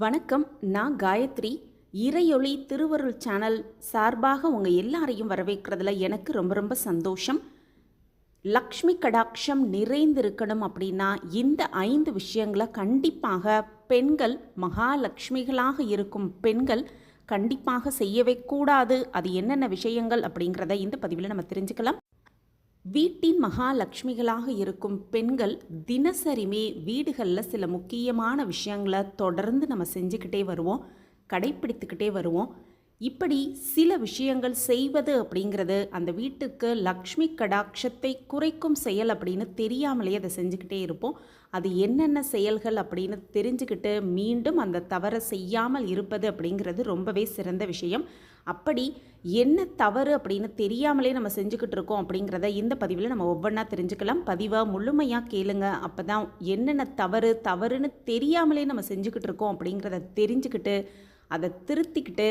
வணக்கம் நான் காயத்ரி. இறையொளி திருவருள் சேனல் சார்பாக உங்கள் எல்லாரையும் வரவேற்கிறதுல எனக்கு ரொம்ப ரொம்ப சந்தோஷம். லக்ஷ்மி கடாட்சம் நிறைந்திருக்கணும் அப்படின்னா இந்த ஐந்து விஷயங்களை கண்டிப்பாக பெண்கள் மகாலட்சுமிகளாக இருக்கும் பெண்கள் கண்டிப்பாக செய்யவே கூடாது. அது என்னென்ன விஷயங்கள் அப்படிங்கிறத இந்த பதிவில் நம்ம தெரிஞ்சுக்கலாம். வீட்டின் மகாலட்சுமிகளாக இருக்கும் பெண்கள் தினசரிமே வீடுகளில் சில முக்கியமான விஷயங்களை தொடர்ந்து நம்ம செஞ்சுக்கிட்டே வருவோம் கடைப்பிடித்துக்கிட்டே வருவோம். இப்படி சில விஷயங்கள் செய்வது அப்படிங்கிறது அந்த வீட்டுக்கு லக்ஷ்மி கடாட்சத்தை குறைக்கும் செயல் அப்படின்னு தெரியாமலே அதை செஞ்சுக்கிட்டே இருப்போம். அது என்னென்ன செயல்கள் அப்படின்னு தெரிஞ்சுக்கிட்டு மீண்டும் அந்த தவறை செய்யாமல் இருப்பது அப்படிங்கிறது ரொம்பவே சிறந்த விஷயம். அப்படி என்ன தவறு அப்படின்னு தெரியாமலே நம்ம செஞ்சுக்கிட்டு இருக்கோம் அப்படிங்கிறத இந்த பதிவில் நம்ம ஒவ்வொன்றா தெரிஞ்சுக்கலாம். பதிவை முழுமையாக கேளுங்க. அப்போ தான் என்னென்ன தவறு தவறுன்னு தெரியாமலே நம்ம செஞ்சுக்கிட்டு இருக்கோம் அப்படிங்கிறத தெரிஞ்சுக்கிட்டு அதை திருத்திக்கிட்டு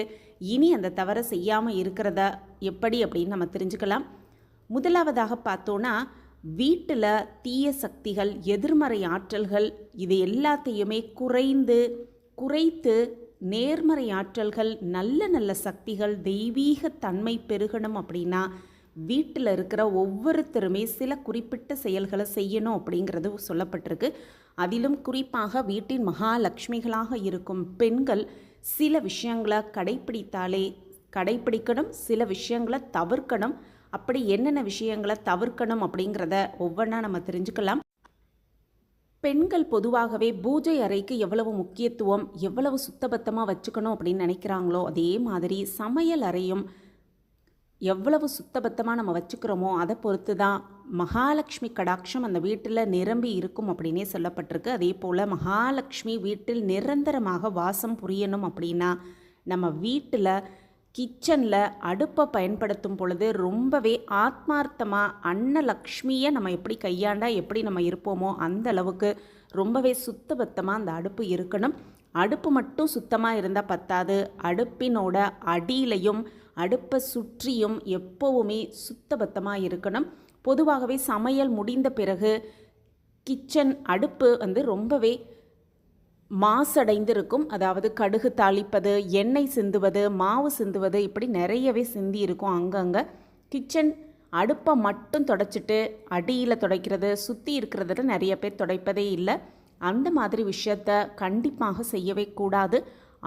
இனி அந்த தவறை செய்யாமல் இருக்கிறத எப்படி அப்படின்னு நம்ம தெரிஞ்சுக்கலாம். முதலாவதாக பார்த்தோன்னா வீட்டில் தீய சக்திகள் எதிர்மறை ஆற்றல்கள் இது எல்லாத்தையுமே குறைந்து குறைத்து நேர்மறை ஆற்றல்கள் நல்ல நல்ல சக்திகள் தெய்வீக தன்மை பெருகணும் அப்படின்னா வீட்டில் இருக்கிற ஒவ்வொருத்தருமே சில குறிப்பிட்ட செயல்களை செய்யணும் அப்படிங்கிறது சொல்லப்பட்டிருக்கு. அதிலும் குறிப்பாக வீட்டின் மகாலட்சுமிகளாக இருக்கும் பெண்கள் சில விஷயங்களை கடைப்பிடித்தாலே கடைப்பிடிக்கணும் சில விஷயங்களை தவிர்க்கணும். அப்படி என்னென்ன விஷயங்களை தவிர்க்கணும் அப்படிங்கிறத ஒவ்வொன்றா நம்ம தெரிஞ்சுக்கலாம். பெண்கள் பொதுவாகவே பூஜை அறைக்கு எவ்வளவு முக்கியத்துவம் எவ்வளவு சுத்தபத்தமாக வச்சுக்கணும் அப்படின்னு நினைக்கிறாங்களோ அதே மாதிரி சமையல் அறையும் எவ்வளவு சுத்தபத்தமாக நம்ம வச்சுக்கிறோமோ அதை பொறுத்து தான் மகாலட்சுமி கடாட்சம் அந்த வீட்டில் நிரம்பி இருக்கும் அப்படின்னே சொல்லப்பட்டிருக்கு. அதே போல் மகாலட்சுமி வீட்டில் நிரந்தரமாக வாசம் புரியணும் அப்படின்னா நம்ம வீட்டில் கிச்சனில் அடுப்பை பயன்படுத்தும் பொழுது ரொம்பவே ஆத்மார்த்தமாக அன்னலக்ஷ்மியை நம்ம எப்படி கையாண்டா எப்படி நம்ம இருப்போமோ அந்த அளவுக்கு ரொம்பவே சுத்தபத்தமாக அந்த அடுப்பு இருக்கணும். அடுப்பு மட்டும் சுத்தமாக இருந்தால் பத்தாது. அடுப்பினோட அடியிலையும் அடுப்பை சுற்றியும் எப்போவுமே சுத்தபத்தமாக இருக்கணும். பொதுவாகவே சமையல் முடிந்த பிறகு கிச்சன் அடுப்பு வந்து ரொம்பவே மாசடைந்து இருக்கும் அதாவது கடுகு தாளிப்பது எண்ணெய் சிந்துவது மாவு சிந்துவது இப்படி நிறையவே சிந்தி இருக்கும் அங்கங்கே. கிச்சன் அடுப்பை மட்டும் தொடச்சிட்டு அடியில் துடைக்கிறது சுற்றி இருக்கிறதுல நிறைய பேர் துடைப்பதே இல்லை. அந்த மாதிரி விஷயத்த கண்டிப்பாக செய்யவே கூடாது.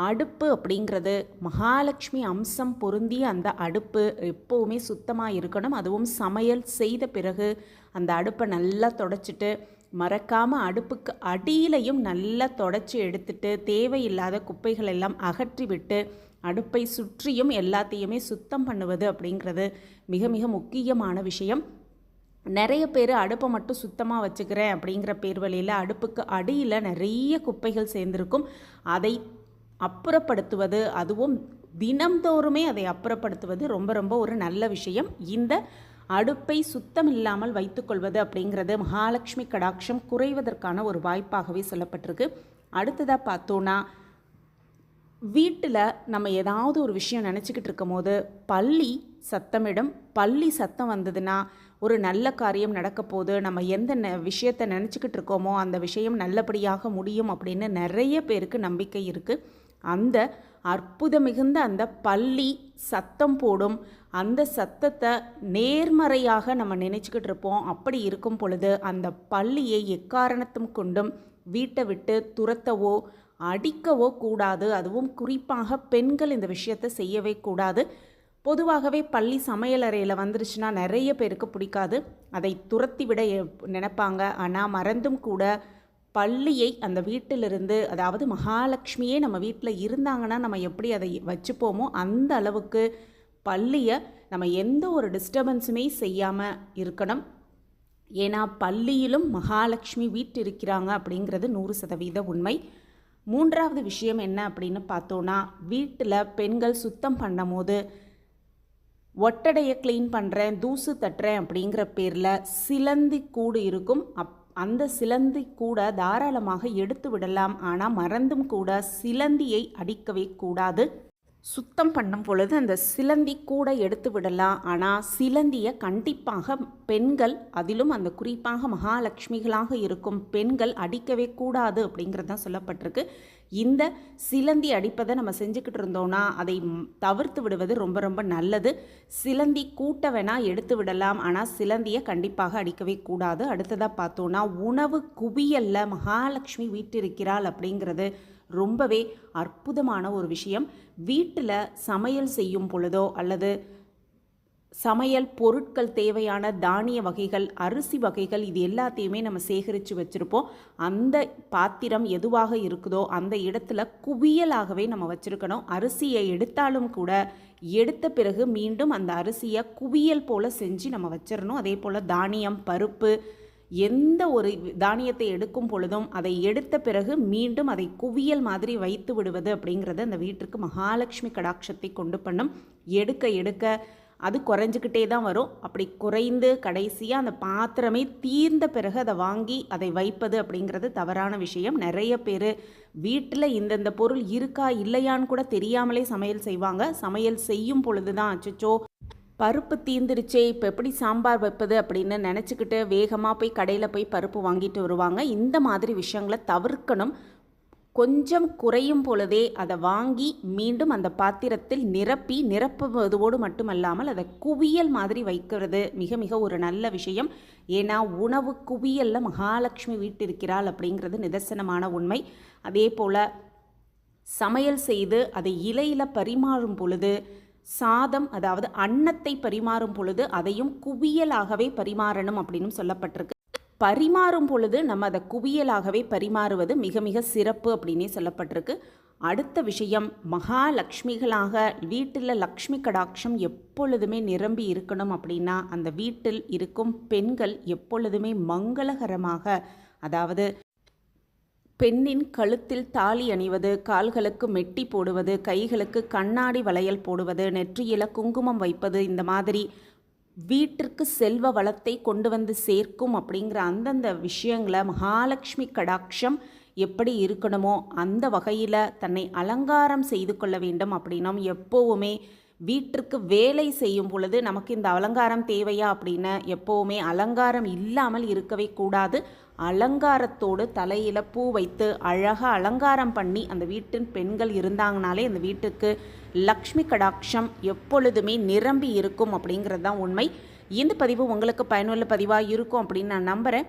அடுப்பு அப்படிங்கிறது மகாலட்சுமி அம்சம் பொருந்திய அந்த அடுப்பு எப்போவுமே சுத்தமாக இருக்கணும். அதுவும் சமையல் செய்த பிறகு அந்த அடுப்பை நல்லா தொடச்சிட்டு மறக்காமல் அடுப்புக்கு அடியிலையும் நல்லா தொடச்சி எடுத்துட்டு தேவையில்லாத குப்பைகள் எல்லாம் அகற்றி விட்டு அடுப்பை சுற்றியும் எல்லாத்தையுமே சுத்தம் பண்ணுவது அப்படிங்கிறது மிக மிக முக்கியமான விஷயம். நிறைய பேர் அடுப்பை மட்டும் சுத்தமாக வச்சுக்கிறேன் அப்படிங்கிற பேர் வழியில் அடுப்புக்கு அடியில் நிறைய குப்பைகள் சேர்ந்திருக்கும். அதை அப்புறப்படுத்துவது அதுவும் தினம்தோறுமே அதை அப்புறப்படுத்துவது ரொம்ப ரொம்ப ஒரு நல்ல விஷயம். இந்த அடுப்பை சுத்தம் இல்லாமல் வைத்துக்கொள்வது அப்படிங்கிறது மகாலட்சுமி கடாட்சம் குறைவதற்கான ஒரு வாய்ப்பாகவே சொல்லப்பட்டிருக்கு. அடுத்ததாக பார்த்தோன்னா வீட்டில் நம்ம ஏதாவது ஒரு விஷயம் நினச்சிக்கிட்டு இருக்கும் போது பள்ளி சத்தமிடும் பள்ளி சத்தம் வந்ததுன்னா ஒரு நல்ல காரியம் நடக்க போது நம்ம எந்த ந விஷயத்தை நினச்சிக்கிட்டு இருக்கோமோ அந்த விஷயம் நல்லபடியாக முடியும் அப்படின்னு நிறைய பேருக்கு நம்பிக்கை இருக்குது அந்த அற்புதம் மிகுந்த அந்த பள்ளி சத்தம் போடும். அந்த சத்தத்தை நேர்மறையாக நம்ம நினச்சிக்கிட்டு இருப்போம். அப்படி இருக்கும் பொழுது அந்த பள்ளியை எக்காரணத்தும் கொண்டும் வீட்டை விட்டு துரத்தவோ அடிக்கவோ கூடாது. அதுவும் குறிப்பாக பெண்கள் இந்த விஷயத்தை செய்யவே கூடாது. பொதுவாகவே பள்ளி சமையலறையில் வந்துருச்சுன்னா நிறைய பேருக்கு பிடிக்காது. அதை துரத்தி விட நினைப்பாங்க. ஆனால் மறந்தும் கூட பள்ளியை அந்த வீட்டிலிருந்து அதாவது மகாலட்சுமியே நம்ம வீட்டில் இருந்தாங்கன்னா நம்ம எப்படி அதை வச்சுப்போமோ அந்த அளவுக்கு பள்ளியை நம்ம எந்த ஒரு டிஸ்டர்பன்ஸுமே செய்யாமல் இருக்கணும். ஏன்னா பள்ளியிலும் மகாலட்சுமி வீட்டு இருக்கிறாங்க அப்படிங்கிறது நூறு சதவீத உண்மை. மூன்றாவது விஷயம் என்ன அப்படின்னு பார்த்தோன்னா வீட்டில் பெண்கள் சுத்தம் பண்ணும் போது ஒட்டடையை க்ளீன் பண்ணுறேன் தூசு தட்டுறேன் அப்படிங்கிற பேரில் சிலந்தி கூடு இருக்கும். அப் அந்த சிலந்தி கூட தாராளமாக எடுத்து விடலாம் ஆனால் மறந்தும் கூட சிலந்தியை அடிக்கவே கூடாது. சுத்தம் பண்ணும் பொழுது அந்த சிலந்தி கூட எடுத்து விடலாம். ஆனால் சிலந்தியை கண்டிப்பாக பெண்கள் அதிலும் அந்த குறிப்பாக மகாலட்சுமிகளாக இருக்கும் பெண்கள் அடிக்கவே கூடாது அப்படிங்கிறது தான் சொல்லப்பட்டிருக்கு. இந்த சிலந்தி அடிப்பதை நம்ம செஞ்சுக்கிட்டு இருந்தோம்னா அதை தவிர்த்து விடுவது ரொம்ப ரொம்ப நல்லது. சிலந்தி கூட்ட வேணால் எடுத்து விடலாம். ஆனால் சிலந்தியை கண்டிப்பாக அடிக்கவே கூடாது. அடுத்ததாக பார்த்தோன்னா உணவு குவியலில் மகாலட்சுமி வீட்டிருக்கிறாள் அப்படிங்கிறது ரொம்பவே அற்புதமான ஒரு விஷயம். வீட்டில் சமையல் செய்யும் பொழுதோ அல்லது சமையல் பொருட்கள் தேவையான தானிய வகைகள் அரிசி வகைகள் இது எல்லாத்தையுமே நம்ம சேகரித்து வச்சுருப்போம். அந்த பாத்திரம் எதுவாக இருக்குதோ அந்த இடத்துல குவியலாகவே நம்ம வச்சுருக்கணும். அரிசியை எடுத்தாலும் கூட எடுத்த பிறகு மீண்டும் அந்த அரிசியை குவியல் போல் செஞ்சு நம்ம வச்சிடணும் அதே போல் தானியம் பருப்பு எந்த ஒரு தானியத்தை எடுக்கும் பொழுதும் அதை எடுத்த பிறகு மீண்டும் அதை குவியல் மாதிரி வைத்து விடுவது அப்படிங்கிறது அந்த வீட்டிற்கு மகாலட்சுமி கடாட்சத்தை கொண்டு பண்ணும். எடுக்க எடுக்க அது குறைஞ்சிக்கிட்டே தான் வரும். அப்படி குறைந்து கடைசியாக அந்த பாத்திரமே தீர்ந்த பிறகு அதை வாங்கி அதை வைப்பது அப்படிங்கிறது தவறான விஷயம். நிறைய பேர் வீட்டில் இந்தந்த பொருள் இருக்கா இல்லையான்னு கூட தெரியாமலே சமையல் செய்வாங்க. சமையல் செய்யும் பொழுது தான் அச்சச்சோ பருப்பு தீந்துருச்சே இப்போ எப்படி சாம்பார் வைப்பது அப்படின்னு நினச்சிக்கிட்டு வேகமாக போய் கடையில் போய் பருப்பு வாங்கிட்டு வருவாங்க. இந்த மாதிரி விஷயங்களை தவிர்க்கணும். கொஞ்சம் குறையும் பொழுதே அதை வாங்கி மீண்டும் அந்த பாத்திரத்தில் நிரப்பி நிரப்புவதோடு மட்டுமல்லாமல் அதை குவியல் மாதிரி வைக்கிறது மிக மிக ஒரு நல்ல விஷயம். ஏன்னா உணவு குவியலில் மகாலட்சுமி வீட்டிருக்கிறாள் அப்படிங்கிறது நிதர்சனமான உண்மை. அதே போல் சமையல் செய்து அதை இலையில் பரிமாறும் பொழுது சாதம் அதாவது அன்னத்தை பரிமாறும் பொழுது அதையும் குவியலாகவே பரிமாறணும் அப்படின்னு சொல்லப்பட்டிருக்கு. பரிமாறும் பொழுது நம்ம அதை குவியலாகவே பரிமாறுவது மிக மிக சிறப்பு அப்படின்னே சொல்லப்பட்டிருக்கு. அடுத்த விஷயம் மகாலட்சுமிகளாக வீட்டில் லக்ஷ்மி கடாட்சம் எப்பொழுதுமே நிரம்பி இருக்கணும் அப்படின்னா அந்த வீட்டில் இருக்கும் பெண்கள் எப்பொழுதுமே மங்களகரமாக அதாவது பெண்ணின் கழுத்தில் தாலி அணிவது கால்களுக்கு மெட்டி போடுவது கைகளுக்கு கண்ணாடி வளையல் போடுவது நெற்றியில குங்குமம் வைப்பது இந்த மாதிரி வீட்டிற்கு செல்வ வளத்தை கொண்டு வந்து சேர்க்கும் அப்படிங்கிற அந்தந்த விஷயங்களை மகாலட்சுமி கடாட்சம் எப்படி இருக்கணுமோ அந்த வகையில் தன்னை அலங்காரம் செய்து கொள்ள வேண்டும் அப்படின்னும் எப்போவுமே வீட்டிற்கு வேலை செய்யும் பொழுது நமக்கு இந்த அலங்காரம் தேவையா அப்படின்னு எப்போவுமே அலங்காரம் இல்லாமல் இருக்கவே கூடாது. அலங்காரத்தோடு தலையில் பூ வைத்து அழகாக அலங்காரம் பண்ணி அந்த வீட்டின் பெண்கள் இருந்தாங்கனாலே அந்த வீட்டுக்கு லக்ஷ்மி கடாட்சம் எப்பொழுதுமே நிரம்பி இருக்கும் அப்படிங்கிறது தான் உண்மை. இந்த பதிவு உங்களுக்கு பயனுள்ள பதிவாக இருக்கும் அப்படின்னு நான் நம்புகிறேன்